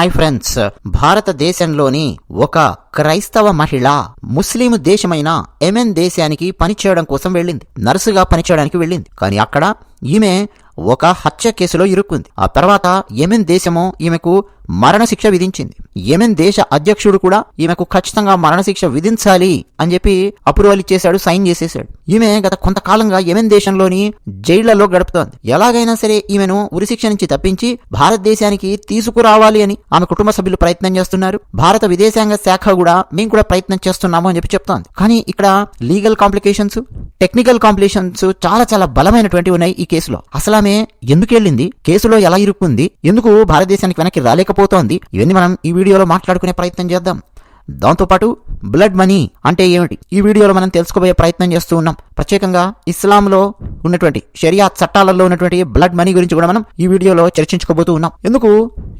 Hi friends భారతదేశంలోని ఒక క్రైస్తవ మహిళ ముస్లిం దేశమైన ఎమెన్ దేశానికి పనిచేయడం కోసం వెళ్ళింది. నర్సుగా పనిచేయడానికి వెళ్ళింది. కానీ అక్కడ ఈమె ఒక హత్య కేసులో ఇరుక్కుంది. ఆ తర్వాత ఎమెన్ దేశము ఈమెకు మరణశిక్ష విధించింది. యెమెన్ దేశ అధ్యక్షుడు కూడా ఈమెకు ఖచ్చితంగా మరణశిక్ష విధించాలి అని చెప్పి అప్రూవల్ ఇచ్చేశాడు సైన్ చేసేశాడు. ఈమె గత కొంతకాలంగా యెమెన్ దేశంలోని జైళ్ళలో గడుపుతోంది. ఎలాగైనా సరే ఈమెను ఉరిశిక్ష నుంచి తప్పించి భారతదేశానికి తీసుకురావాలి అని ఆమె కుటుంబ సభ్యులు ప్రయత్నం చేస్తున్నారు. భారత విదేశాంగ శాఖ కూడా మేము కూడా ప్రయత్నం చేస్తున్నాము అని చెప్పి చెప్తోంది. కానీ ఇక్కడ లీగల్ కాంప్లికేషన్స్ టెక్నికల్ కాంప్లికేషన్స్ చాలా చాలా బలమైనటువంటి ఉన్నాయి ఈ కేసులో. అసలు ఆమె ఎందుకు వెళ్ళింది? కేసులో ఎలా ఇరుక్కుంది? ఎందుకు భారతదేశానికి వెనక్కి రాలేకపోతోంది ఇవన్నీ మనం ఈ వీడియోలో మాట్లాడుకునే ప్రయత్నం చేద్దాం. దాంతోపాటు బ్లడ్ మనీ అంటే ఏమిటి? ఈ వీడియోలో మనం తెలుసుకోబోయే ప్రయత్నం చేస్తూ ఉన్నాం. ప్రత్యేకంగా ఇస్లాంలో ఉన్నటువంటి షరియా చట్టాలలో ఉన్నటువంటి బ్లడ్ మనీ గురించి కూడా మనం ఈ వీడియోలో చర్చించుకోబోతూ ఉన్నాం. ఎందుకు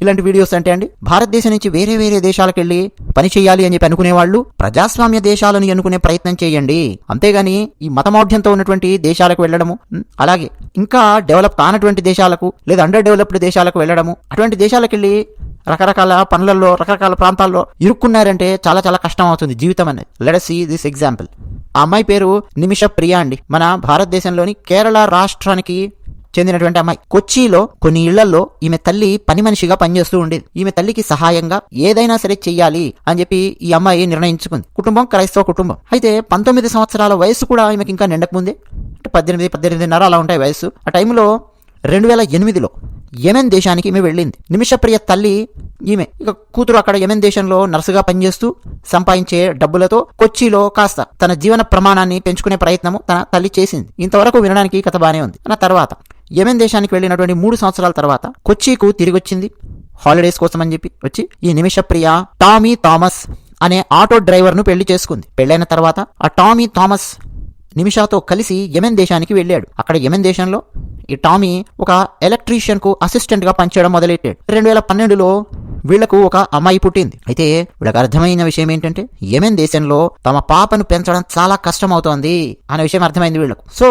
ఇలాంటి వీడియోస్ అంటే అండి? భారతదేశం నుంచి వేరే వేరే దేశాలకు వెళ్ళి పని చేయాలి అని చెప్పి అనుకునే వాళ్ళు ప్రజాస్వామ్య దేశాలను ఎన్నుకునే ప్రయత్నం చేయండి. అంతేగాని ఈ మతమౌఢ్యంతో ఉన్నటువంటి దేశాలకు వెళ్ళడము అలాగే ఇంకా డెవలప్ కానటువంటి దేశాలకు లేదా అండర్ డెవలప్డ్ దేశాలకు వెళ్ళడము అటువంటి దేశాలకు వెళ్ళి రకరకాల పనులలో రకరకాల ప్రాంతాల్లో ఇరుక్కున్నారంటే చాలా చాలా కష్టం అవుతుంది జీవితం అనేది. లెట్ సీ దిస్ ఎగ్జాంపుల్ ఆ అమ్మాయి పేరు నిమిష ప్రియా అండి. మన భారతదేశంలోని కేరళ రాష్ట్రానికి చెందినటువంటి అమ్మాయి. కొచ్చిలో కొన్ని ఇళ్ళలో ఈమె తల్లి పని మనిషిగా పనిచేస్తూ ఉండేది. ఈమె తల్లికి సహాయంగా ఏదైనా సరే చెయ్యాలి అని చెప్పి ఈ అమ్మాయి నిర్ణయించుకుంది. కుటుంబం క్రైస్తవ కుటుంబం. అయితే పంతొమ్మిది సంవత్సరాల వయసు కూడా ఈమెకి ఇంకా నిండకముందే. అంటే పద్దెనిమిది పద్దెనిమిదిన్నర అలా ఉంటాయి వయసు ఆ టైంలో రెండు వేల ఎనిమిదిలో యెమెన్ దేశానికి ఈమె వెళ్ళింది. నిమిషప్రియ తల్లి ఈమె. ఇక కూతురు అక్కడ యెమెన్ దేశంలో నర్సుగా పనిచేస్తూ సంపాదించే డబ్బులతో కొచ్చిలో కాస్త తన జీవన ప్రమాణాన్ని పెంచుకునే ప్రయత్నము తన తల్లి చేసింది. ఇంతవరకు వినడానికి కథ బానే ఉంది. ఆ తర్వాత యెమెన్ దేశానికి వెళ్ళినటువంటి మూడు సంవత్సరాల తర్వాత కొచ్చికు తిరిగి వచ్చింది హాలిడేస్ కోసం అని చెప్పి వచ్చి ఈ నిమిషప్రియ టామీ థామస్ అనే ఆటో డ్రైవర్ను పెళ్ళి చేసుకుంది. పెళ్ళైన తర్వాత ఆ టామీ థామస్ నిమిషాతో కలిసి యెమెన్ దేశానికి వెళ్ళాడు. అక్కడ యెమెన్ దేశంలో ఈ టామీ ఒక ఎలక్ట్రీషియన్కు అసిస్టెంట్గా పనిచేయడం మొదలెట్టాడు. రెండు వేల పన్నెండులో వీళ్ళకు ఒక అమ్మాయి పుట్టింది. అయితే వీళ్ళకి అర్థమైన విషయం ఏంటంటే యెమెన్ దేశంలో తమ పాపను పెంచడం చాలా కష్టం అవుతోంది అనే విషయం అర్థమైంది వీళ్ళకు. సో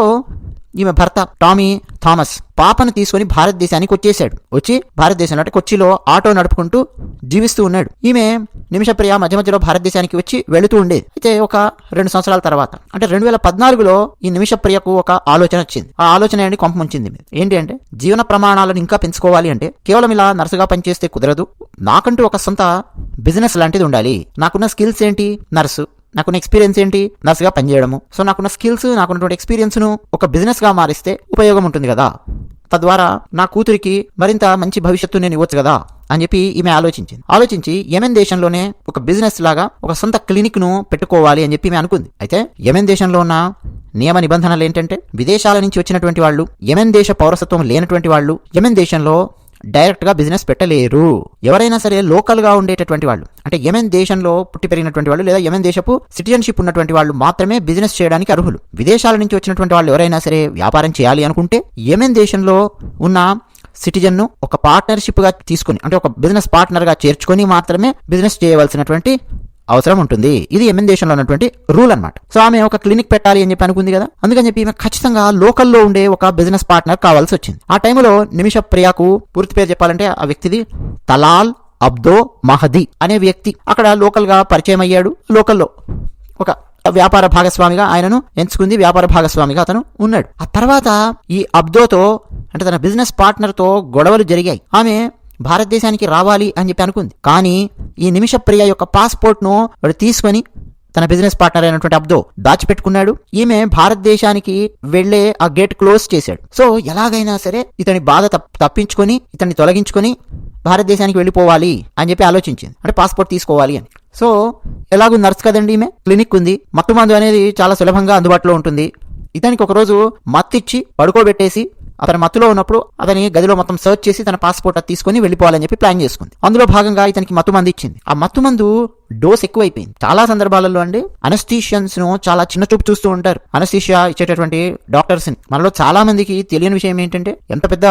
ఈమె భర్త టామీ థామస్ పాపను తీసుకుని భారతదేశానికి వచ్చేసాడు వచ్చి భారతదేశంలో అంటే కొచ్చిలో ఆటో నడుపుకుంటూ జీవిస్తూ ఉన్నాడు. ఈమె నిమిషప్రియ మధ్య మధ్యలో భారతదేశానికి వచ్చి వెళుతూ ఉండేది. అయితే ఒక రెండు సంవత్సరాల తర్వాత అంటే రెండు వేల పద్నాలుగులో ఈ నిమిషప్రియకు ఒక ఆలోచన వచ్చింది. ఆ ఆలోచన ఏంటి? కొంప ఏంటి అంటే జీవన ప్రమాణాలను ఇంకా పెంచుకోవాలి అంటే కేవలం ఇలా నర్సుగా పనిచేస్తే కుదరదు. నాకంటూ ఒక సొంత బిజినెస్ లాంటిది ఉండాలి. నాకున్న స్కిల్స్ ఏంటి? నర్సు. నాకున్న ఎక్స్పీరియన్స్ ఏంటి? నర్స్గా పనిచేయడము. సో నాకున్న స్కిల్స్ నాకున్నటువంటి ఎక్స్పీరియన్స్ను ఒక బిజినెస్గా మారిస్తే ఉపయోగం ఉంటుంది కదా. తద్వారా నా కూతురికి మరింత మంచి భవిష్యత్తు నేను ఇవ్వచ్చు కదా అని చెప్పి ఈమె ఆలోచించింది. ఆలోచించి యమెన్ దేశంలోనే ఒక బిజినెస్ లాగా ఒక సొంత క్లినిక్ను పెట్టుకోవాలి అని చెప్పి ఈమె అనుకుంది. అయితే యెమెన్ దేశంలో ఉన్న నియమ నిబంధనలు ఏంటంటే విదేశాల నుంచి వచ్చినటువంటి వాళ్ళు యెమెన్ దేశ పౌరసత్వం లేనటువంటి వాళ్ళు యెమెన్ దేశంలో డైరెక్ట్గా బిజినెస్ పెట్టలేరు. ఎవరైనా సరే లోకల్గా ఉండేటటువంటి వాళ్ళు అంటే యమెన్ దేశంలో పుట్టి పెరిగినటువంటి వాళ్ళు లేదా యమెన్ దేశపు సిటిజన్షిప్ ఉన్నటువంటి వాళ్ళు మాత్రమే బిజినెస్ చేయడానికి అర్హులు. విదేశాల నుంచి వచ్చినటువంటి వాళ్ళు ఎవరైనా సరే వ్యాపారం చేయాలి అనుకుంటే యమెన్ దేశంలో ఉన్న సిటిజన్ను ఒక పార్ట్నర్షిప్గా తీసుకుని అంటే ఒక బిజినెస్ పార్ట్నర్గా చేర్చుకొని మాత్రమే బిజినెస్ చేయవలసినటువంటి అవసరం ఉంటుంది. ఇది యెమెన్ దేశంలో ఉన్నటువంటి రూల్ అన్నమాట. సో ఆమె ఒక క్లినిక్ పెట్టాలి అని చెప్పి అనుకుంది కదా. అందుకని చెప్పి ఈమె ఖచ్చితంగా లోకల్లో ఉండే ఒక బిజినెస్ పార్ట్నర్ కావాల్సి వచ్చింది. ఆ టైంలో నిమిష ప్రియాకు పూర్తి పేరు చెప్పాలంటే ఆ వ్యక్తిది తలాల్ అబ్దో మహది అనే వ్యక్తి అక్కడ లోకల్గా పరిచయం అయ్యాడు. లోకల్లో ఒక వ్యాపార భాగస్వామిగా ఆయనను ఎంచుకుంది. వ్యాపార భాగస్వామిగా అతను ఉన్నాడు. ఆ తర్వాత ఈ అబ్దోతో అంటే తన బిజినెస్ పార్ట్నర్తో గొడవలు జరిగాయి. ఆమె భారతదేశానికి రావాలి అని చెప్పి అనుకుంది. కానీ ఈ నిమిష ప్రియ యొక్క పాస్పోర్ట్ను వాడు తీసుకొని తన బిజినెస్ పార్ట్నర్ అయినటువంటి అబ్దో దాచిపెట్టుకున్నాడు. ఈమె భారతదేశానికి వెళ్ళే ఆ గేట్ క్లోజ్ చేశాడు. సో ఎలాగైనా సరే ఇతని బాధ తప్పించుకొని ఇతన్ని తొలగించుకొని భారతదేశానికి వెళ్ళిపోవాలి అని చెప్పి ఆలోచించింది. అంటే పాస్పోర్ట్ తీసుకోవాలి అని. సో ఎలాగూ నర్స్ కదండి ఈమె? క్లినిక్ ఉంది. మత్తు మందు అనేది చాలా సులభంగా అందుబాటులో ఉంటుంది. ఇతనికి ఒకరోజు మత్తిచ్చి పడుకోబెట్టేసి అతని మత్తులో ఉన్నప్పుడు అతని గదిలో మొత్తం సర్చ్ చేసి తన పాస్పోర్ట్ తీసుకుని తీసుకొని వెళ్ళిపోవాలని చెప్పి ప్లాన్ చేసుకుంది. అందులో భాగంగా ఇతనికి మత్తు మంది ఇచ్చింది. ఆ మత్తు మందు డోస్ ఎక్కువైపోయింది. చాలా సందర్భాలలో అండి అనస్థీషియన్స్ను చాలా చిన్న చూపు చూస్తూ ఉంటారు. అనస్థీషియా ఇచ్చేటటువంటి డాక్టర్స్ని. మనలో చాలా మందికి తెలియని విషయం ఏంటంటే ఎంత పెద్ద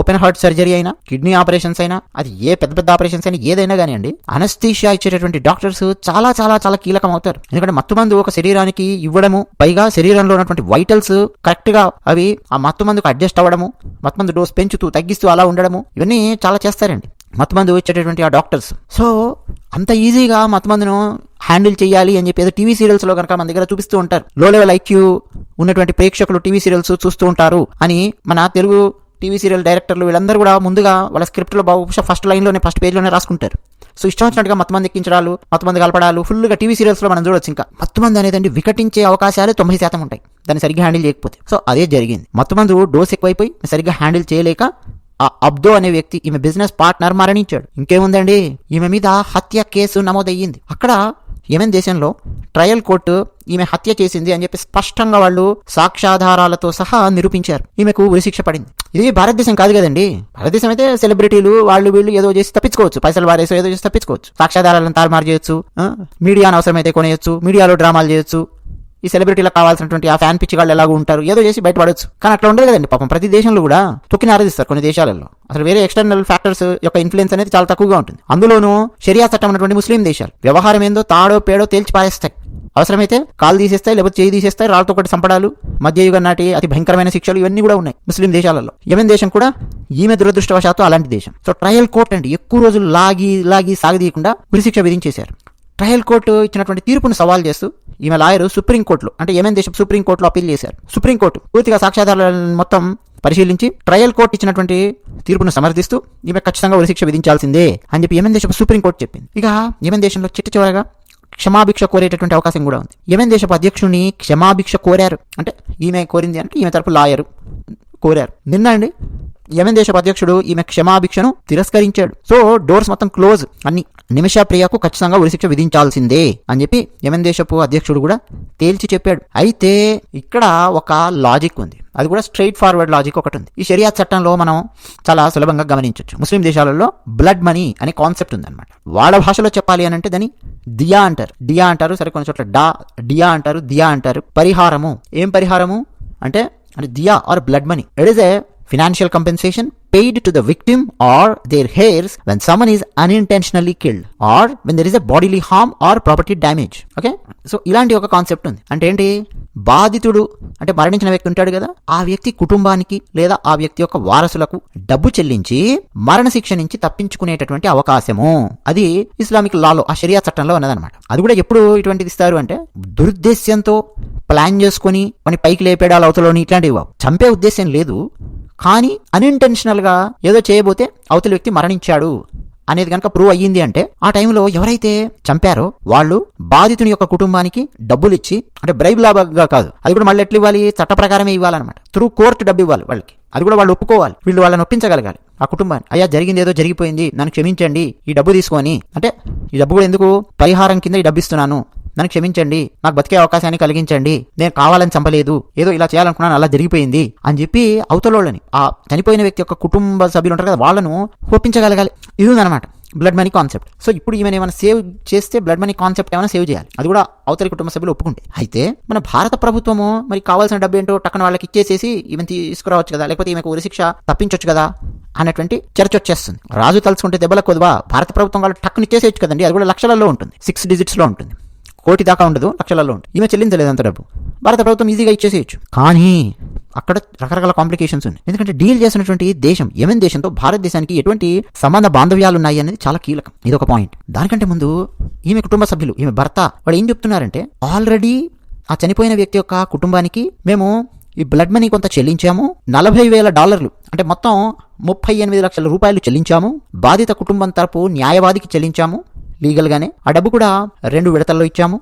ఓపెన్ హార్ట్ సర్జరీ అయినా కిడ్నీ ఆపరేషన్స్ అయినా అది ఏ పెద్ద పెద్ద ఆపరేషన్స్ అయినా ఏదైనా అండి అనస్థీషియా ఇచ్చేటటువంటి డాక్టర్స్ చాలా చాలా చాలా కీలకం అవుతారు. ఎందుకంటే మత్తు మందు ఒక శరీరానికి ఇవ్వడము పైగా శరీరంలో ఉన్నటువంటి వైటల్స్ కరెక్ట్గా అవి ఆ మత్తు మందుకు అడ్జస్ట్ అవ్వడము మత్తుమందు డోస్ పెంచుతూ తగ్గిస్తూ అలా ఉండడము ఇవన్నీ చాలా చేస్తారండి. మత్తుమందు వచ్చేటటువంటి ఆ డాక్టర్స్. సో అంత ఈజీగా మతమందును హ్యాండిల్ చేయాలి అని చెప్పి ఏదో టీవీ సీరియల్స్లో కనుక మన దగ్గర చూపిస్తూ ఉంటారు. లో లెవెల్ ఐక్యూ ఉన్నటువంటి ప్రేక్షకులు టీవీ సీరియల్స్ చూస్తూ ఉంటారు అని మన తెలుగు టీవీ సీరియల్ డైరెక్టర్లు వీళ్ళందరూ కూడా ముందుగా వాళ్ళ స్క్రిప్ట్లో బహుశా ఫస్ట్ లైన్లోనే ఫస్ట్ పేజ్లోనే రాసుకుంటారు. సో ఇష్టం వచ్చినట్టుగా మత్తుమంది ఎక్కించడాలు మత్తుమంది కలపడాలు ఫుల్గా టీవీ సీరియల్స్లో మనం చూడొచ్చు ఇంకా. మత్తుమంది అనేదండి వికటించే అవకాశాలు తొంభై శాతం ఉంటాయి. దాన్ని సరిగ్గా హ్యాండిల్ చేయకపోతే. సో అదే జరిగింది. మత్తుమందు డోస్ ఎక్కువైపోయి సరిగ్గా హ్యాండిల్ చేయలేక ఆ అబ్దో అనే వ్యక్తి ఈమె బిజినెస్ పార్ట్నర్ మరణించాడు. ఇంకేముందండి? ఈమె మీద హత్య కేసు నమోదయ్యింది. అక్కడ యమెన్ దేశంలో ట్రయల్ కోర్టు ఈమె హత్య చేసింది అని చెప్పి స్పష్టంగా వాళ్ళు సాక్ష్యాధారాలతో సహా నిరూపించారు. ఈమెకు ఉరిశిక్ష పడింది. ఇది భారతదేశం కాదు కదండి. భారతదేశం అయితే సెలబ్రిటీలు వాళ్ళు వీళ్ళు ఏదో చేసి తప్పించుకోవచ్చు. పైసలు వారేసో ఏదో చేసి తప్పించుకోవచ్చు. సాక్ష్యాధారాలను తారుమారు చేయొచ్చు మీడియాను అవసరమైతే కొనేయచ్చు మీడియాలో డ్రామాలు చేయొచ్చు ఈ సెలబ్రిటీలకు కావాల్సినటువంటి ఆ ఫ్యాన్ పిచ్చివాళ్ళు ఎలాగో ఉంటారు ఏదో చేసి బయటపడవచ్చు కానీ అట్లా ఉండదు కదండి పాపం. ప్రతి దేశంలో కూడా తొక్కిని ఆరాధిస్తారు కొన్ని దేశాలలో. అసలు వేరే ఎక్స్టర్నల్ ఫ్యాక్టర్స్ యొక్క ఇన్ఫ్లుయెన్స్ అనేది చాలా తక్కువగా ఉంటుంది. అందులోనూ షరియా చట్టం ఉన్నటువంటి ముస్లిం దేశాలు. వ్యవహారం ఏందో తాడో పేడో తేల్చి పారేస్తాయి. అవసరమైతే కాలు తీసేస్తాయి లేకపోతే చేయి తీసేస్తాయి రాళ్ళతో ఒకటి సంపడాలు మధ్యయుగం నాటి అతి భయంకరమైన శిక్షలు ఇవన్నీ కూడా ఉన్నాయి ముస్లిం దేశాలలో. యమన్ దేశం కూడా ఈమె దురదృష్టవశాత్తు అలాంటి దేశం. సో ట్రయల్ కోర్ట్ అండి ఎక్కువ రోజులు లాగి లాగి సాగదీయకుండా ఉరిశిక్ష విధించేశారు. ట్రయల్ కోర్టు ఇచ్చినటువంటి తీర్పును సవాల్ చేస్తూ ఈమె లాయరు సుప్రీంకోర్టులో అంటే ఏమేం దేశం సుప్రీంకోర్టులో అప్పీల్ చేశారు. సుప్రీంకోర్టు పూర్తిగా సాక్ష్యాధారాలను మొత్తం పరిశీలించి ట్రయల్ కోర్టు ఇచ్చినటువంటి తీర్పును సమర్థిస్తూ ఈమె ఖచ్చితంగా ఉరిశిక్ష విధించాల్సిందే అని చెప్పి ఏమేం దేశపు సుప్రీంకోర్టు చెప్పింది. ఇక యెమెన్ దేశంలో చిట్ట చివరగా క్షమాభిక్ష కోరేటటువంటి అవకాశం కూడా ఉంది. యెమెన్ దేశపు అధ్యక్షుడిని క్షమాభిక్ష కోరారు. అంటే ఈమె కోరింది అంటే ఈమె తరపు లాయరు కోరారు. నిన్న అండి యెమెన్ దేశపు అధ్యక్షుడు ఈమె క్షమాభిక్షను తిరస్కరించాడు. సో డోర్స్ మొత్తం క్లోజ్. అన్ని నిమిషా ప్రియాకు ఖచ్చితంగా ఉరిశిక్ష విధించాల్సిందే అని చెప్పి యమెన్ దేశపు అధ్యక్షుడు కూడా తేల్చి చెప్పాడు. అయితే ఇక్కడ ఒక లాజిక్ ఉంది. అది కూడా స్ట్రైట్ ఫార్వర్డ్ లాజిక్ ఒకటి ఉంది ఈ షరియా చట్టంలో మనం చాలా సులభంగా గమనించవచ్చు ముస్లిం దేశాలలో బ్లడ్ మనీ అనే కాన్సెప్ట్ ఉందన్నమాట. వాళ్ళ భాషలో చెప్పాలి అని అంటే దాన్ని దియా అంటారు. డియా అంటారు సరే కొన్ని చోట్ల డా డియా అంటారు దియా అంటారు. పరిహారము. ఏం పరిహారము? అంటే అంటే దియా or blood money it is a financial compensation paid to the victim or their heirs when someone is unintentionally killed or when there is a bodily harm or property damage. Okay so ఇలాంటి ఒక concept ఉంది. అంటే ఏంటి? బాధితుడు అంటే మరణించిన వ్యక్తి ఉంటాడు కదా ఆ వ్యక్తి కుటుంబానికి లేదా ఆ వ్యక్తి యొక్క వారసులకు డబ్బు చెల్లించి మరణశిక్ష నుంచి తప్పించుకునేటటువంటి అవకాశము. అది ఇస్లామిక్ లాలో ఆ షరియా చట్టంలో ఉన్నదనమాట అది కూడా ఎప్పుడు ఇటువంటిది ఇస్తారు అంటే దురుద్దేశ్యంతో ప్లాన్ చేసుకొని మన పైకి లేపేడాలు అవతలని ఇట్లాంటివి. చంపే ఉద్దేశం లేదు. కానీ అన్ఇంటెన్షనల్గా ఏదో చేయబోతే అవతలి వ్యక్తి మరణించాడు అనేది కనుక ప్రూవ్ అయ్యింది అంటే ఆ టైంలో ఎవరైతే చంపారో వాళ్ళు బాధితుని యొక్క కుటుంబానికి డబ్బులు ఇచ్చి అంటే బ్రైబ్ లాగా కాదు అది కూడా మళ్ళీ ఎట్లా ఇవ్వాలి చట్ట ప్రకారమే ఇవ్వాలన్నమాట. త్రూ కోర్టు డబ్బు ఇవ్వాలి వాళ్ళకి. అది కూడా వాళ్ళు ఒప్పుకోవాలి. వీళ్ళు వాళ్ళని ఒప్పించగలగాలి. ఆ కుటుంబాన్ని అయ్యా జరిగింది ఏదో జరిగిపోయింది నన్ను క్షమించండి ఈ డబ్బు తీసుకొని. అంటే ఈ డబ్బు కూడా ఎందుకు? పరిహారం కింద ఈ డబ్బు ఇస్తున్నాను. నన్ను క్షమించండి నాకు బతికే అవకాశాన్ని కలిగించండి నేను కావాలని చంపలేదు ఏదో ఇలా చేయాలనుకున్నాను అలా జరిగిపోయింది అని చెప్పి అవతలోళ్ళని ఆ చనిపోయిన వ్యక్తి యొక్క కుటుంబ సభ్యులు ఉంటారు కదా వాళ్ళను ఒప్పించగలగాలి. ఇది ఉందన్నమాట బ్లడ్ మనీ కాన్సెప్ట్ సో ఇప్పుడు ఈమెను ఏమైనా సేవ్ చేస్తే బ్లడ్ మనీ కాన్సెప్ట్ ఏమైనా సేవ్ చేయాలి. అది కూడా అవతలి కుటుంబ సభ్యులు ఒప్పుకుంటే. అయితే మన భారత ప్రభుత్వము మరి కావాల్సిన డబ్బు ఏంటో టక్కన వాళ్ళకి ఇచ్చేసేసి ఈమెను తీసుకురావచ్చు కదా లేకపోతే ఈమెకు ఉరిశిక్ష తప్పించవచ్చు కదా అన్నటువంటి చర్చ వచ్చేస్తుంది. రాజు తలుచుకుంటే దెబ్బల కొద్దువా భారత ప్రభుత్వం వాళ్ళు టక్కుని ఇచ్చేసేయచ్చు కదండి అది కూడా లక్షలలో ఉంటుంది సిక్స్ డిజిట్స్లో ఉంటుంది. కోటి దాకా ఉండదు లక్షలలో ఉంటుంది. ఈమె చెల్లించలేదు అంత డబ్బు. భారత ప్రభుత్వం ఈజీగా ఇచ్చేసేయచ్చు. కానీ అక్కడ రకరకాల కాంప్లికేషన్స్ ఉన్నాయి. ఎందుకంటే డీల్ చేసినటువంటి దేశం యమెన్ దేశంతో భారతదేశానికి ఎటువంటి సంబంధ బాంధవ్యాలు ఉన్నాయి అనేది చాలా కీలకం. ఇది ఒక పాయింట్ దానికంటే ముందు ఈమె కుటుంబ సభ్యులు ఈమె భర్త వాళ్ళు ఏం చెప్తున్నారంటే ఆల్రెడీ ఆ చనిపోయిన వ్యక్తి యొక్క కుటుంబానికి మేము ఈ బ్లడ్ మనీ కొంత చెల్లించాము. నలభై వేల డాలర్లు అంటే మొత్తం ముప్పై ఎనిమిది లక్షల రూపాయలు చెల్లించాము. బాధిత కుటుంబం తరపు న్యాయవాదికి చెల్లించాము. లీగల్గానే ఆ డబ్బు కూడా రెండు విడతల్లో ఇచ్చాము.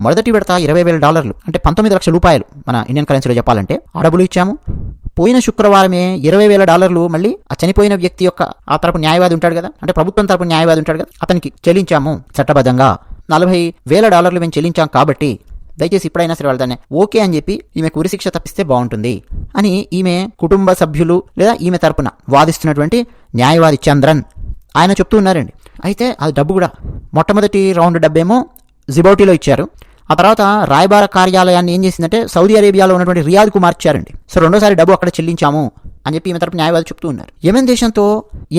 మొదటి విడత ఇరవై వేల డాలర్లు అంటే పంతొమ్మిది లక్షల రూపాయలు మన ఇండియన్ కరెన్సీలో చెప్పాలంటే ఆ డబ్బులు ఇచ్చాము. పోయిన శుక్రవారమే ఇరవై వేల డాలర్లు మళ్ళీ ఆ చనిపోయిన వ్యక్తి యొక్క ఆ తరపు న్యాయవాది ఉంటాడు కదా అంటే ప్రభుత్వం తరపు న్యాయవాది ఉంటాడు కదా అతనికి చెల్లించాము చట్టబద్ధంగా. నలభై వేల డాలర్లు మేము చెల్లించాం కాబట్టి దయచేసి ఇప్పుడైనా సరే వాళ్ళు దాన్ని ఓకే అని చెప్పి ఈమెకు ఉరిశిక్ష తప్పిస్తే బాగుంటుంది అని ఈమె కుటుంబ సభ్యులు లేదా ఈమె తరపున వాదిస్తున్నటువంటి న్యాయవాది చంద్రన్ ఆయన చెప్తూ ఉన్నారండి. అయితే ఆ డబ్బు కూడా మొట్టమొదటి రౌండ్ డబ్బేమో జిబౌటీలో ఇచ్చారు. ఆ తర్వాత రాయబార కార్యాలయాన్ని ఏం చేసిందంటే సౌదీ అరేబియాలో ఉన్నటువంటి రియాద్కు మార్చారండి. సో రెండోసారి డబ్బు అక్కడ చెల్లించాము అని చెప్పి ఈమె తరపు న్యాయవాది చెప్తూ ఉన్నారు. యమెన్ దేశంతో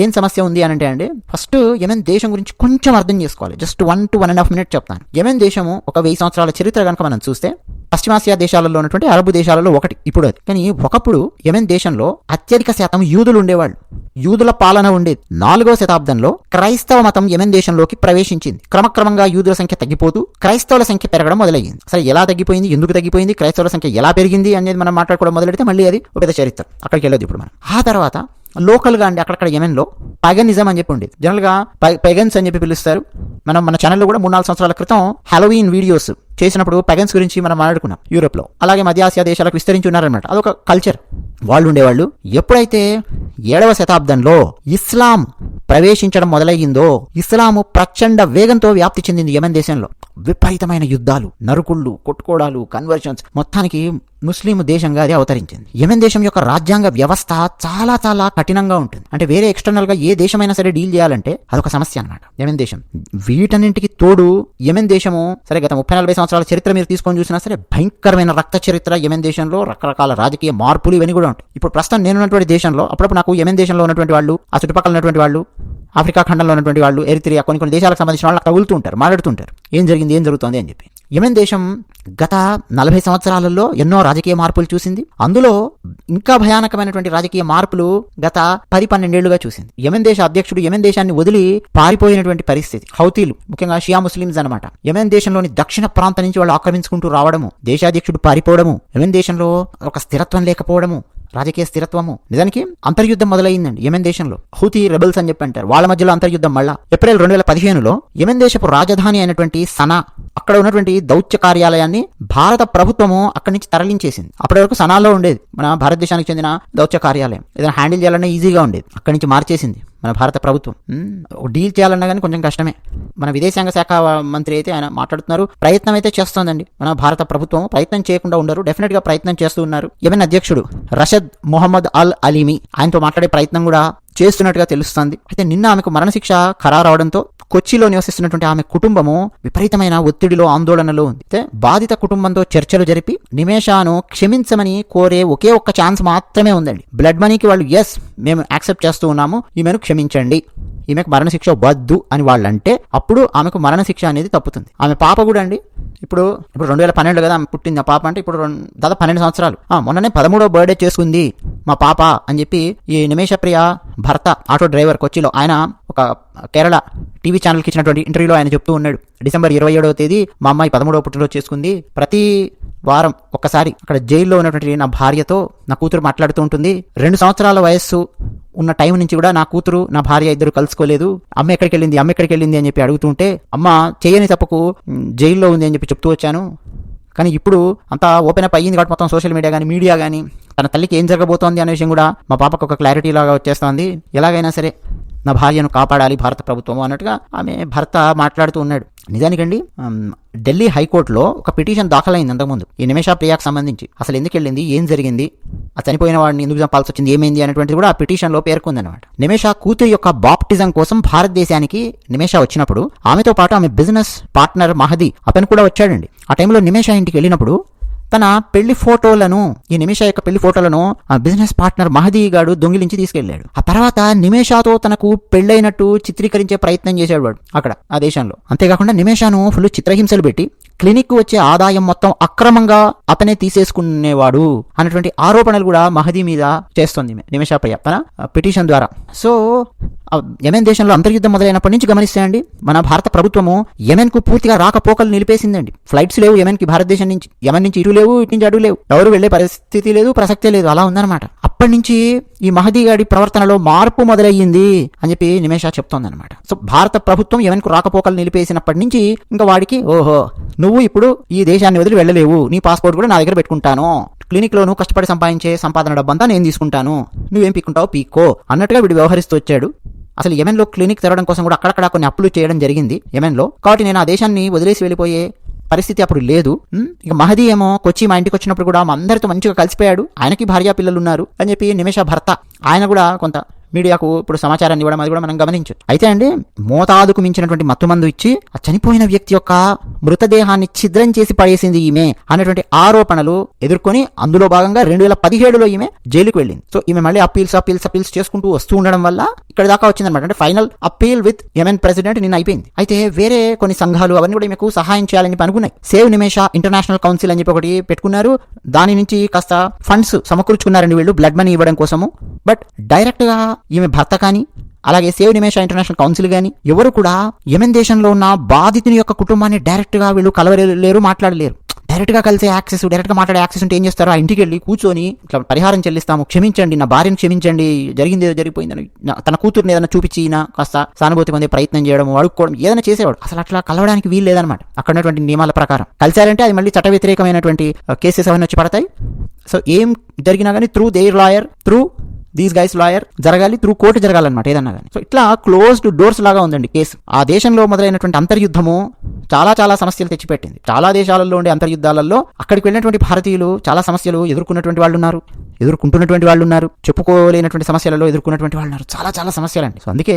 ఏం సమస్య ఉంది అని అంటే అండి ఫస్ట్ యమెన్ దేశం గురించి కొంచెం అర్థం చేసుకోవాలి. Just one to one and half minute చెప్తాను. యమెన్ దేశము ఒక వెయ్యి సంవత్సరాల చరిత్ర కనుక మనం చూస్తే పశ్చిమాసియా దేశాలలో ఉన్నటువంటి అరబ్ దేశాలలో ఒకటి ఇప్పుడు అది కానీ ఒకప్పుడు యెమెన్ దేశంలో అత్యధిక శాతం యూదులు ఉండేవాళ్ళు. యూదుల పాలన ఉండేది. నాలుగవ శతాబ్దంలో క్రైస్తవ మతం యెమెన్ దేశంలోకి ప్రవేశించింది. క్రమక్రమంగా యూదుల సంఖ్య తగ్గిపోతూ క్రైస్తవుల సంఖ్య పెరగడం మొదలయ్యింది. సరే ఎలా తగ్గిపోయింది? ఎందుకు తగ్గిపోయింది? క్రైస్తవుల సంఖ్య ఎలా పెరిగింది? అనేది మనం మాట్లాడుకోవడం మొదలెడితే మళ్ళీ అది ఒక పెద్ద చరిత్ర. అక్కడికి వెళ్ళదు ఇప్పుడు మనం. ఆ తర్వాత లోకల్గా అండి అక్కడక్కడ యెమెన్లో పగనిజం అని చెప్పి ఉండేది. జనరల్గా పెగన్స్ అని చెప్పి పిలుస్తారు. మనం మన ఛానల్లో కూడా మూడు నాలుగు సంవత్సరాల క్రితం హలోవీన్ వీడియోస్ చేసినప్పుడు పెగన్స్ గురించి మనం మాట్లాడుకున్నాం యూరోప్లో అలాగే మధ్య ఆసియా దేశాలకు విస్తరించి ఉన్నారనమాట అదొక కల్చర్ వాళ్ళు ఉండేవాళ్ళు ఎప్పుడైతే ఏడవ శతాబ్దంలో ఇస్లాం ప్రవేశించడం మొదలయ్యిందో ఇస్లాము ప్రచండ వేగంతో వ్యాప్తి చెందింది యమన్ దేశంలో. విపరీతమైన యుద్ధాలు నరుకుళ్ళు కొట్టుకోడాలు కన్వర్షన్స్ మొత్తానికి ముస్లిం దేశంగా అది అవతరించింది. యమెన్ దేశం యొక్క రాజ్యాంగ వ్యవస్థ చాలా చాలా కఠినంగా ఉంటుంది. అంటే వేరే ఎక్స్టర్నల్గా ఏ దేశమైనా సరే డీల్ చేయాలంటే అదొక సమస్య అన్నమాట. యమన్ దేశం. వీటన్నింటికి తోడు యమన్ దేశము సరే గత ముప్పై నలభై సంవత్సరాల చరిత్ర మీరు తీసుకొని చూసినా సరే భయంకరమైన రక్త చరిత్ర యమన్ దేశంలో రకరకాల రాజకీయ మార్పులు ఇవన్నీ కూడా ఉంటాయి. ఇప్పుడు ప్రస్తుతం నేనున్నటువంటి దేశంలో అప్పుడప్పుడు నాకు యమన్ దేశంలో ఉన్నటువంటి వాళ్ళు ఆ చుట్టుపక్కల ఉన్నటువంటి వాళ్ళు ఆఫ్రికా ఖండంలో ఉన్నటువంటి వాళ్ళు ఎరిత్రియా కొన్ని కొన్ని దేశాలకు సంబంధించిన వాళ్ళు అక్కడ ఉంటారు మాట్లాడుతుంటారు. ఏం జరిగింది ఏం జరుగుతుంది అని చెప్పి. యెమెన్ దేశం గత నలభై సంవత్సరాలలో ఎన్నో రాజకీయ మార్పులు చూసింది. అందులో ఇంకా భయానకమైనటువంటి రాజకీయ మార్పులు గత పది పన్నెండేళ్ళుగా చూసింది. యెమెన్ దేశ అధ్యక్షుడు యమెన్ దేశాన్ని వదిలి పారిపోయినటువంటి పరిస్థితి. హౌతీలు ముఖ్యంగా షియా ముస్లిమ్స్ అనమాట యమెన్ దేశంలోని దక్షిణ ప్రాంతం నుంచి వాళ్ళు ఆక్రమించుకుంటూ రావడము దేశాధ్యక్షుడు పారిపోవడము యెమెన్ దేశంలో ఒక స్థిరత్వం లేకపోవడము రాజకీయ స్థిరత్వము. నిజానికి అంతర్యుద్ధం మొదలైందండి యమెన్ దేశంలో. హూతీ రెబల్స్ అని చెప్పి అంటారు వాళ్ళ మధ్యలో అంతర్యుద్ధం మళ్ళా ఏప్రిల్ రెండు వేల పదిహేనులో యమెన్ దేశపు రాజధాని అయినటువంటి సనా అక్కడ ఉన్నటువంటి దౌత్య కార్యాలయాన్ని భారత ప్రభుత్వము అక్కడి నుంచి తరలించేసింది. అప్పటి వరకు సనాలో ఉండేది. మన భారతదేశానికి చెందిన దౌత్య కార్యాలయం. ఏదైనా హ్యాండిల్ చేయాలన్నా ఈజీగా ఉండేది. అక్కడి నుంచి మార్చేసింది. మన భారత ప్రభుత్వం. డీల్ చేయాలన్నా కానీ కొంచెం కష్టమే. మన విదేశాంగ శాఖ మంత్రి అయితే ఆయన మాట్లాడుతున్నారు. ప్రయత్నం అయితే చేస్తోందండి. మన భారత ప్రభుత్వం ప్రయత్నం చేయకుండా ఉండరు. డెఫినెట్గా ప్రయత్నం చేస్తూ ఉన్నారు. యెమెన్ అధ్యక్షుడు? రషద్ మొహమ్మద్ అల్ అలీమి. ఆయనతో మాట్లాడే ప్రయత్నం కూడా చేస్తున్నట్టుగా తెలుస్తుంది. అయితే నిన్న ఆమెకు మరణశిక్ష ఖరారవడంతో కొచ్చిలో నివసిస్తున్నటువంటి ఆమె కుటుంబము విపరీతమైన ఒత్తిడిలో ఆందోళనలో ఉంది. అయితే బాధిత కుటుంబంతో చర్చలు జరిపి నిమేషాను క్షమించమని కోరే ఒకే ఒక్క ఛాన్స్ మాత్రమే ఉందండి. బ్లడ్ మనీకి వాళ్ళు ఎస్ మేము యాక్సెప్ట్ చేస్తూ ఉన్నాము ఈమెను క్షమించండి. ఈమెకు మరణశిక్ష వద్దు అని వాళ్ళు అంటే అప్పుడు ఆమెకు మరణశిక్ష అనేది తప్పుతుంది. ఆమె పాప కూడా అండి ఇప్పుడు ఇప్పుడు రెండు వేల పన్నెండు కదా ఆమె పుట్టింది. ఆ పాప అంటే ఇప్పుడు రెండు- దాదాపు పన్నెండు సంవత్సరాలు. మొన్ననే పదమూడో బర్త్డే చేసుకుంది మా పాప అని చెప్పి ఈ నిమేషప్రియ భర్త ఆటో డ్రైవర్ కొచ్చిలో ఆయన ఒక కేరళ టీవీ ఛానల్కి ఇచ్చినటువంటి ఇంటర్వ్యూలో ఆయన చెప్తూ ఉన్నాడు. డిసెంబర్ ఇరవై ఏడవ తేదీ మా అమ్మాయి పదమూడవ పుట్టినరోజు చేసుకుంది. ప్రతి వారం ఒక్కసారి అక్కడ జైల్లో ఉన్నటువంటి నా భార్యతో నా కూతురు మాట్లాడుతూ ఉంటుంది. రెండు సంవత్సరాల వయస్సు ఉన్న టైం నుంచి కూడా నా కూతురు నా భార్య ఇద్దరు కలుసుకోలేదు. అమ్మ ఎక్కడికి వెళ్ళింది అమ్మ ఎక్కడికి వెళ్ళింది అని చెప్పి అడుగుతుంటే అమ్మ చేయని తప్పకు జైల్లో ఉంది అని చెప్పి చెప్తూ వచ్చాను. కానీ ఇప్పుడు అంతా ఓపెన్ అప్ అయ్యింది కాబట్టి మొత్తం సోషల్ మీడియా కానీ మీడియా కానీ తన తల్లికి ఏం జరగబోతోంది అనే విషయం కూడా మా పాపకు ఒక క్లారిటీ లాగా వచ్చేస్తోంది. ఎలాగైనా సరే నా భార్యను కాపాడాలి భారత ప్రభుత్వం అన్నట్టుగా ఆమె భర్త మాట్లాడుతూ ఉన్నాడు. నిజానికండి ఢిల్లీ హైకోర్టులో ఒక పిటిషన్ దాఖలైంది అంతకుముందు. ఈ నిమిషా ప్రియాకు సంబంధించి. అసలు ఎందుకు వెళ్ళింది? ఏం జరిగింది? ఆ చనిపోయిన వాడిని ఎందుకు చంపాల్సి వచ్చింది ఏమైంది? అనేటువంటిది కూడా ఆ పిటిషన్లో పేర్కొందనమాట నిమిషా కూతురు యొక్క బాప్టిజం కోసం భారతదేశానికి నిమేషా వచ్చినప్పుడు ఆమెతో పాటు ఆమె బిజినెస్ పార్ట్నర్ మహది అతను కూడా వచ్చాడండి. ఆ టైంలో నిమిషా ఇంటికి వెళ్ళినప్పుడు తన పెళ్ళి ఫోటోలను ఈ నిమిష యొక్క పెళ్ళి ఫోటోలను ఆ బిజినెస్ పార్ట్నర్ మహదీ గాడు దొంగిలించి తీసుకెళ్ళాడు ఆ తర్వాత నిమేషాతో తనకు పెళ్ళైనట్టు చిత్రీకరించే ప్రయత్నం చేశాడు వాడు అక్కడ ఆ దేశంలో. అంతేకాకుండా నిమేషాను ఫుల్ చిత్రహింసలు పెట్టి క్లినిక్ వచ్చే ఆదాయం మొత్తం అక్రమంగా అతనే తీసేసుకునేవాడు అన్నటువంటి ఆరోపణలు కూడా మహదీ మీద చేస్తుంది నిమేషాపయ్య నిమిషా తన పిటిషన్ ద్వారా. సో యమెన్ యెమెన్ దేశంలో అంతర్యుద్ధం మొదలైనప్పటి నుంచి గమనిస్తాయండి మన భారత ప్రభుత్వము యెమెన్కు పూర్తిగా రాకపోకలు నిలిపేసిందండి. ఫ్లైట్స్ లేవు యెమెన్కి భారతదేశం నుంచి. యమెన్ నుంచి ఇటు లేవు ఇటు నుంచి అటు లేవు. ఎవరు వెళ్ళే పరిస్థితి లేదు ప్రసక్తే లేదు అలా ఉందన్నమాట. అప్పటి నుంచి ఈ మహదీగాడి ప్రవర్తనలో మార్పు మొదలయ్యింది అని చెప్పి నిమేషా చెప్తోందన్నమాట. సో భారత ప్రభుత్వం ఎవరికి రాకపోకలు నిలిపేసినప్పటి నుంచి ఇంకా వాడికి ఓహో నువ్వు ఇప్పుడు ఈ దేశాన్ని వదిలి వెళ్ళలేవు. నీ పాస్పోర్ట్ కూడా నా దగ్గర పెట్టుకుంటాను. క్లినిక్లో కష్టపడి సంపాదించే సంపాదన డబ్బంతా నేను తీసుకుంటాను. నువ్వేం పీక్కుంటావు పీక్కో అన్నట్టుగా వీడు వ్యవహరిస్తూ వచ్చాడు. అసలు యెమెన్లో క్లినిక్ తెరవడం కోసం కూడా అక్కడక్కడ కొన్ని అప్పులు చేయడం జరిగింది యెమెన్లో. కాబట్టి నేను ఆ దేశాన్ని వదిలేసి వెళ్ళిపోయే పరిస్థితి అప్పుడు లేదు. ఇక మహదీ ఏమో కొచ్చి మా ఇంటికి వచ్చినప్పుడు కూడా మా అందరితో మంచిగా కలిసిపోయాడు. ఆయనకి భార్యా పిల్లలు ఉన్నారు. అని చెప్పి నిమిష భర్త ఆయన కూడా కొంత మీడియాకు ఇప్పుడు సమాచారాన్ని ఇవ్వడం అది కూడా మనం గమనించు అయితే అండి మోతాదుకు మించినటువంటి మత్తుమందు ఇచ్చి ఆ చనిపోయిన వ్యక్తి యొక్క మృతదేహాన్ని ఛిద్రం చేసి పడేసింది ఈమె అనేటువంటి ఆరోపణలు ఎదుర్కొని అందులో భాగంగా రెండు వేల పదిహేడులో ఈమె జైలుకు వెళ్ళింది. సో ఈమె మళ్ళీ అప్పీల్స్ అప్పీల్స్ అప్పీల్స్ చేసుకుంటూ వస్తూ ఉండడం వల్ల ఇక్కడ దాకా వచ్చిందనమాట అంటే final appeal with Yemen president నిన్న అయిపోయింది. అయితే వేరే కొన్ని సంఘాలు అవన్నీ కూడా ఈమెకు సహాయం చేయాలని అనుకున్నాయి సేవ్ నిమేష ఇంటర్నేషనల్ కౌన్సిల్ అని చెప్పి ఒకటి పెట్టుకున్నారు. దాని నుంచి కాస్త ఫండ్స్ సమకూర్చుకున్నారండి వీళ్ళు. బ్లడ్ మనీ ఇవ్వడం కోసము. బట్ డైరెక్ట్గా ఈమె భర్త కానీ అలాగే సేవ్ నిమేష ఇంటర్నేషనల్ కౌన్సిల్ కానీ ఎవరు కూడా యమెన్ దేశంలో ఉన్న బాధితుని యొక్క కుటుంబాన్ని డైరెక్ట్గా వీళ్ళు కలవలేరు మాట్లాడలేరు. డైరెక్ట్గా కలిసే యాక్సెస్ డైరెక్ట్గా మాట్లాడే యాక్సెస్ ఉంటే ఏం చేస్తారు? ఆ ఇంటికి వెళ్ళి కూర్చొని ఇట్లా పరిహారం చెల్లిస్తాము క్షమించండి నా భార్యను క్షమించండి జరిగింది ఏదో జరిగిపోయిందని తన కూతురుని ఏదైనా చూపించి కాస్త సానుభూతి పొందే ప్రయత్నం చేయడం అడుక్కోవడం ఏదైనా చేసేవాడు. అసలు అట్లా కలవడానికి వీలు లేదనమాట అక్కడ ఉన్నటువంటి నియమాల ప్రకారం. కలిసారంటే అది మళ్ళీ చట్ట వ్యతిరేకమైనటువంటి కేసెస్ అవన్నీ వచ్చి పడతాయి. సో ఏం జరిగినా కానీ through their lawyer through these guys lawyer జరగాలి త్రూ కోర్టు జరగాలన్నమాట ఏదన్నా కానీ. సో ఇట్లా క్లోజ్డ్ డోర్స్ లాగా ఉందండి కేసు ఆ దేశంలో మొదలైనటువంటి అంతర్యుద్ధము చాలా చాలా సమస్యలు తెచ్చిపెట్టింది. చాలా దేశాలలో ఉండే అంతర్యుద్ధాలలో అక్కడికి వెళ్ళినటువంటి భారతీయులు చాలా సమస్యలు ఎదుర్కొన్నటువంటి వాళ్ళు ఉన్నారు ఎదుర్కొంటున్నటువంటి వాళ్ళు ఉన్నారు చెప్పుకోలేనటువంటి సమస్యలలో ఎదుర్కొన్నటువంటి వాళ్ళు ఉన్నారు చాలా చాలా సమస్యలండి. సో అందుకే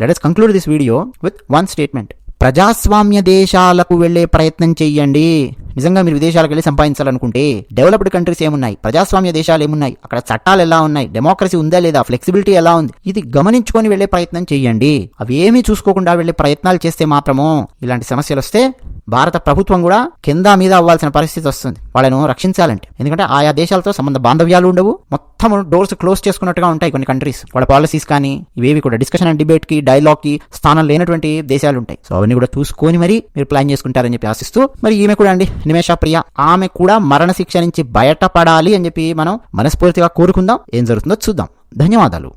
let us conclude this video with one statement ప్రజాస్వామ్య దేశాలకు వెళ్ళే ప్రయత్నం చేయండి నిజంగా మీరు విదేశాలకు వెళ్ళి సంపాదించాలనుకుంటే డెవలప్డ్ కంట్రీస్ ఏమున్నాయి? ప్రజాస్వామ్య దేశాలు ఏమున్నాయి? అక్కడ చట్టాలు ఎలా ఉన్నాయి? డెమోక్రసీ ఉందా లేదా? ఫ్లెక్సిబిలిటీ ఎలా ఉంది? ఇది గమనించుకొని వెళ్ళే ప్రయత్నం చేయండి అవి ఏమీ చూసుకోకుండా వెళ్ళే ప్రయత్నాలు చేస్తే మాత్రము ఇలాంటి సమస్యలు వస్తే భారత ప్రభుత్వం కూడా కింద మీద అవ్వాల్సిన పరిస్థితి వస్తుంది. వాళ్ళను రక్షించాలంటే. ఎందుకంటే ఆయా దేశాలతో సంబంధ బాంధవ్యాలు ఉండవు. మొత్తం డోర్స్ క్లోజ్ చేసుకున్నట్టుగా ఉంటాయి కొన్ని కంట్రీస్ వాళ్ళ పాలసీస్ కానీ ఇవేవి కూడా డిస్కషన్ అండ్ డిబేట్కి డైలాగ్కి స్థానం లేనటువంటి దేశాలు ఉంటాయి. సో అవన్నీ కూడా చూసుకొని మరి మీరు ప్లాన్ చేసుకుంటారని చెప్పి ఆశిస్తూ మరి ఈమె కూడా అండి నిమేష ప్రియ. ఆమె కూడా మరణశిక్ష నుంచి బయటపడాలి అని చెప్పి మనం మనస్ఫూర్తిగా కోరుకుందాం. ఏం జరుగుతుందో చూద్దాం. ధన్యవాదాలు.